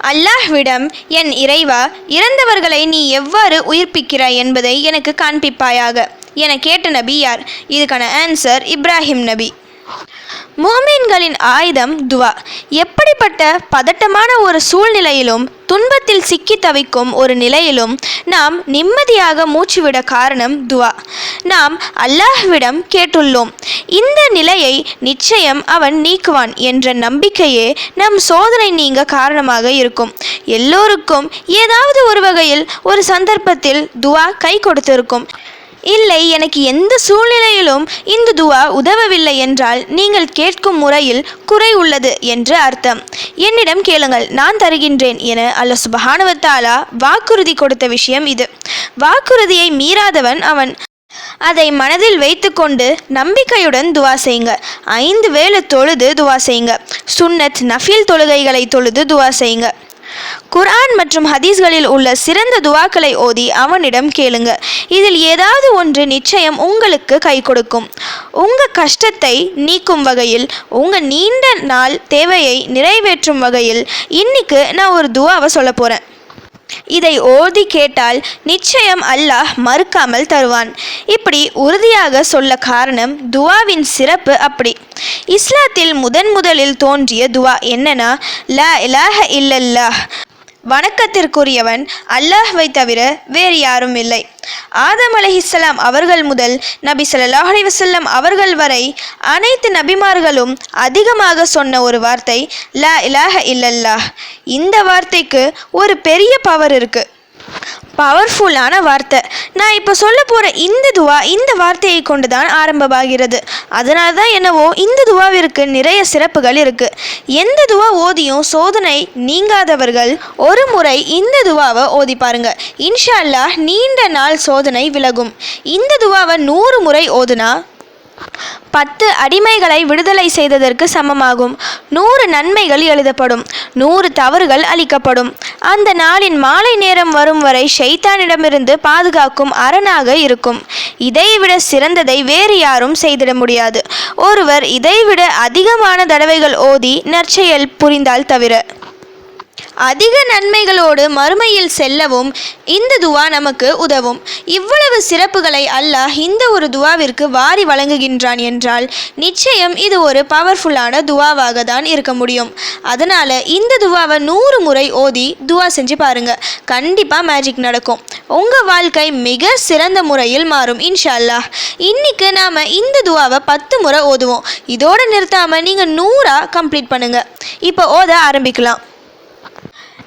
அல்லாஹ்விடம் என் இறைவா இறந்தவர்களை நீ எவ்வாறு உயிர்ப்பிக்கிறாய் என்பதை எனக்கு காண்பிப்பாயாக என கேட்ட நபி யார் இதுக்கான ஆன்சர் இப்ராஹிம் நபி. மோமீன்களின் ஆயுதம் துவா. எப்படிப்பட்ட பதட்டமான ஒரு சூழ்நிலையிலும் துன்பத்தில் சிக்கி தவிக்கும் ஒரு நிலையிலும் நாம் நிம்மதியாக மூச்சுவிட காரணம் துவா. நாம் அல்லாஹ்விடம் கேட்டுள்ளோம் இந்த நிலையை நிச்சயம் அவன் நீக்குவான் என்ற நம்பிக்கையே நம் சோதனை நீங்க காரணமாக இருக்கும். எல்லோருக்கும் ஏதாவது ஒரு வகையில் ஒரு சந்தர்ப்பத்தில் துவா கை கொடுத்திருக்கும். இல்லை எனக்கு எந்த சூழ்நிலையிலும் இந்த துவா உதவவில்லை என்றால் நீங்கள் கேட்கும் முறையில் குறை உள்ளது என்று அர்த்தம். என்னிடம் கேளுங்கள் நான் தருகின்றேன் என அல்ல சுபஹானவத்தாலா வாக்குறுதி கொடுத்த விஷயம் இது. வாக்குறுதியை மீறாதவன் அவன். அதை மனதில் வைத்துக்கொண்டு நம்பிக்கையுடன் துவா செய்யுங்க. ஐந்து வேளை தொழுது துவா செய்யுங்க. சுன்னத் நஃபில் தொழுகைகளை தொழுது துவா செய்யுங்க. குர்ஆன் மற்றும் ஹதீஸ்களில் உள்ள சிறந்த துவாக்களை ஓதி அவனிடம் கேளுங்க. இதில் ஏதாவது ஒன்று நிச்சயம் உங்களுக்கு கை கொடுக்கும். உங்கள் கஷ்டத்தை நீக்கும் வகையில் உங்கள் நீண்ட நாள் தேவையை நிறைவேற்றும் வகையில் இன்னைக்கு நான் ஒரு துவாவை சொல்ல போகிறேன் இதை ஓதி கேட்டால் நிச்சயம் அல்லாஹ் மறுக்காமல் தருவான். இப்படி உறுதியாக சொல்ல காரணம் துவாவின் சிறப்பு அப்படி. இஸ்லாத்தில் முதன் முதலில் தோன்றிய துவா என்னன்னா லா இலாஹ இல்லல்லாஹ். வணக்கத்திற்குரியவன் அல்லாஹ்வை தவிர வேறு யாரும் இல்லை. ஆதம் அலைஹிஸ்ஸலாம் அவர்கள் முதல் நபி ஸல்லல்லாஹு அலைஹி அவர்கள் வரை அனைத்து நபிமார்களும் அதிகமாக சொன்ன ஒரு வார்த்தை லா இலாஹ இல்லல்லாஹ். இந்த வார்த்தைக்கு ஒரு பெரிய பவர் இருக்குது பவர்ஃபுல்லான வார்த்தை. நான் இப்போ சொல்ல போகிற இந்த துவா இந்த வார்த்தையை கொண்டு தான் ஆரம்பமாகிறது. அதனால தான் என்னவோ இந்த துவாவிற்கு நிறைய சிறப்புகள் இருக்குது எந்த துவா ஓதியும் சோதனை நீங்காதவர்கள் ஒரு முறை இந்த துவாவை ஓதி பாருங்க. இன்ஷா அல்லாஹ் நீண்ட நாள் சோதனை விலகும். இந்த துவாவை நூறு முறை ஓதுனா பத்து அடிமைகளை விடுதலை செய்ததற்கு சமமாகும். நூறு நன்மைகள் எழுதப்படும். நூறு தவறுகள் அளிக்கப்படும் அந்த நாளின் மாலை நேரம் வரும் வரை ஷைத்தானிடமிருந்து பாதுகாக்கும் அரணாக இருக்கும். இதைவிட சிறந்ததை வேறு யாரும் செய்திட முடியாது. ஒருவர் இதைவிட அதிகமான தடவைகள் ஓதி நற்செயல் புரிந்தால் தவிர அதிக நன்மைகளோடு மறுமையில் செல்லவும் இந்த துவா நமக்கு உதவும். இவ்வளவு சிறப்புகளை அல்லாஹ் இந்த ஒரு துவாவிற்கு வாரி வழங்குகின்றான் என்றால் நிச்சயம் இது ஒரு பவர்ஃபுல்லான துவாவாக தான் இருக்க முடியும். அதனால் இந்த துவாவை நூறு முறை ஓதி துவா செஞ்சு பாருங்க. கண்டிப்பாக மேஜிக் நடக்கும். உங்கள் வாழ்க்கை மிக சிறந்த முறையில் மாறும் இன்ஷா அல்லாஹ் இன்னைக்கு நாம் இந்த துவாவை பத்து முறை ஓதுவோம். இதோடு நிறுத்தாமல் நீங்கள் நூறாக கம்ப்ளீட் பண்ணுங்கள் இப்போ ஓத ஆரம்பிக்கலாம்.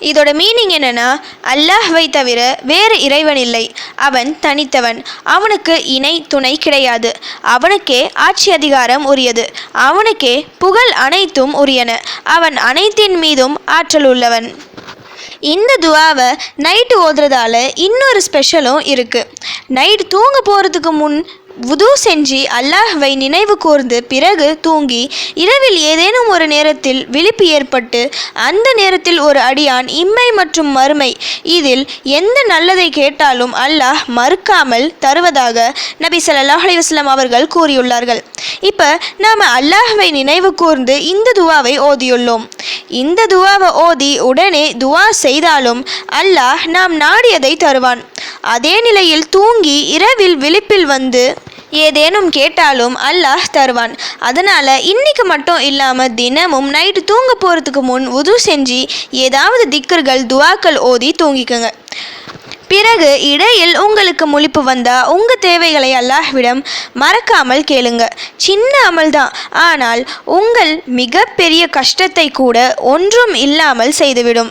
இதோட மீனிங் என்னன்னா அல்லாஹ்வை தவிர வேறு இறைவன் இல்லை. அவன் தனித்தவன். அவனுக்கு இணை துணை கிடையாது. அவனுக்கே ஆட்சி அதிகாரம் உரியது. அவனுக்கே புகழ் அனைத்தும் உரியன. அவன் அனைத்தின் மீதும் ஆற்றல் உள்ளவன். இந்த துவாவை நைட்டு ஓதுறதால இன்னொரு ஸ்பெஷலும் இருக்குது நைட் தூங்க போகிறதுக்கு முன் உது செஞ்சு அல்லாஹ்வை நினைவு கூர்ந்து பிறகு தூங்கி இரவில் ஏதேனும் ஒரு நேரத்தில் விழிப்பு ஏற்பட்டு அந்த நேரத்தில் ஒரு அடியான் இம்மை மற்றும் மறுமை இதில் எந்த நல்லதை கேட்டாலும் அல்லாஹ் மறுக்காமல் தருவதாக நபி சல்லாஹ் அலிவாஸ்லாம் அவர்கள் கூறியுள்ளார்கள். இப்போ நாம் அல்லாஹ்வை நினைவு கூர்ந்து இந்த துவாவை ஓதியுள்ளோம். இந்த துவாவை ஓதி உடனே துவா செய்தாலும் அல்லாஹ் நாம் நாடியதை தருவான். அதே நிலையில் தூங்கி இரவில் விழிப்பில் வந்து ஏதேனும் கேட்டாலும் அல்லாஹ் தருவான். அதனால் இன்னைக்கு மட்டும் இல்லாமல் தினமும் நைட்டு தூங்க போகிறதுக்கு முன் உது செஞ்சு ஏதாவது திக்கர்கள் துவாக்கள் ஓதி தூங்கிக்கோங்க. பிறகு இடையில் உங்களுக்கு முழிப்பு வந்தால் உங்கள் தேவைகளை அல்லாஹ்விடம் மறக்காமல் கேளுங்க. சின்ன அமல் தான். ஆனால் உங்கள் மிகப்பெரிய கஷ்டத்தை கூட ஒன்றும் இல்லாமல் செய்துவிடும்.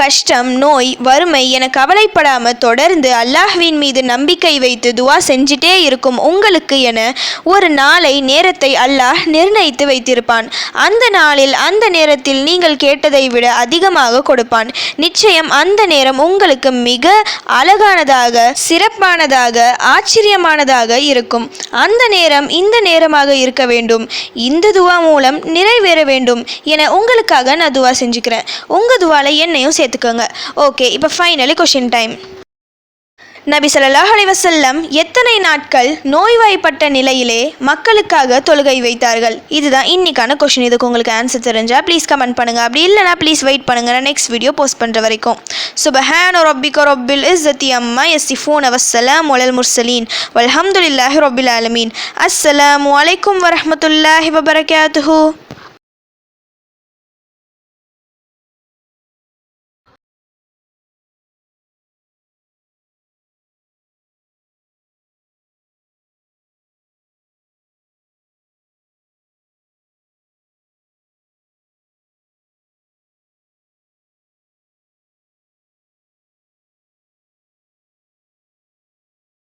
கஷ்டம் நோய் வறுமை என கவலைப்படாம தொடர்ந்து அல்லாஹ்வின் மீது நம்பிக்கை வைத்து துவா செஞ்சிட்டே இருக்கும் உங்களுக்கு என ஒரு நாளை நேரத்தை அல்லாஹ் நிர்ணயித்து வைத்திருப்பான். அந்த நாளில் அந்த நேரத்தில் நீங்கள் கேட்டதை விட அதிகமாக கொடுப்பான். நிச்சயம் அந்த நேரம் உங்களுக்கு மிக அழகானதாக சிறப்பானதாக ஆச்சரியமானதாக இருக்கும். அந்த நேரம் இந்த நேரமாக இருக்க வேண்டும். இந்த துவா மூலம் நிறைவேற வேண்டும் என உங்களுக்காக நான் துவா செஞ்சுக்கிறேன். உங்கள் துவால என்னையும் சேர்த்துக்கோங்க ஓகே இப்போ ஃபைனலி கொஷின் டைம் நபி சல்லாஹ் அலைவசல்லம் எத்தனை நாட்கள் நோய்வாய்ப்பட்ட நிலையிலே மக்களுக்காக தொழுகை வைத்தார்கள்? இதுதான் இன்னைக்கான கொஷின் இதுக்கு உங்களுக்கு ஆன்சர் தெரிஞ்சால் ப்ளீஸ் கமெண்ட் பண்ணுங்க. அப்படி இல்லைனா ப்ளீஸ் வெயிட் பண்ணுங்கள் நான் நெக்ஸ்ட் வீடியோ போஸ்ட் பண்ணுற வரைக்கும். சுபஹான ரப்பிக ரப்பில் இஸ்ஸத்தி அம்மா யசிஃபூன் அவசலாம் ஒலல் முர்சலீன் வல்ஹம்துலில்லாஹி ரொபில் ஆலமீன் அஸ்ஸலாம் அலைக்கும் வரமத்துல்லாஹி வபரகாத்துஹு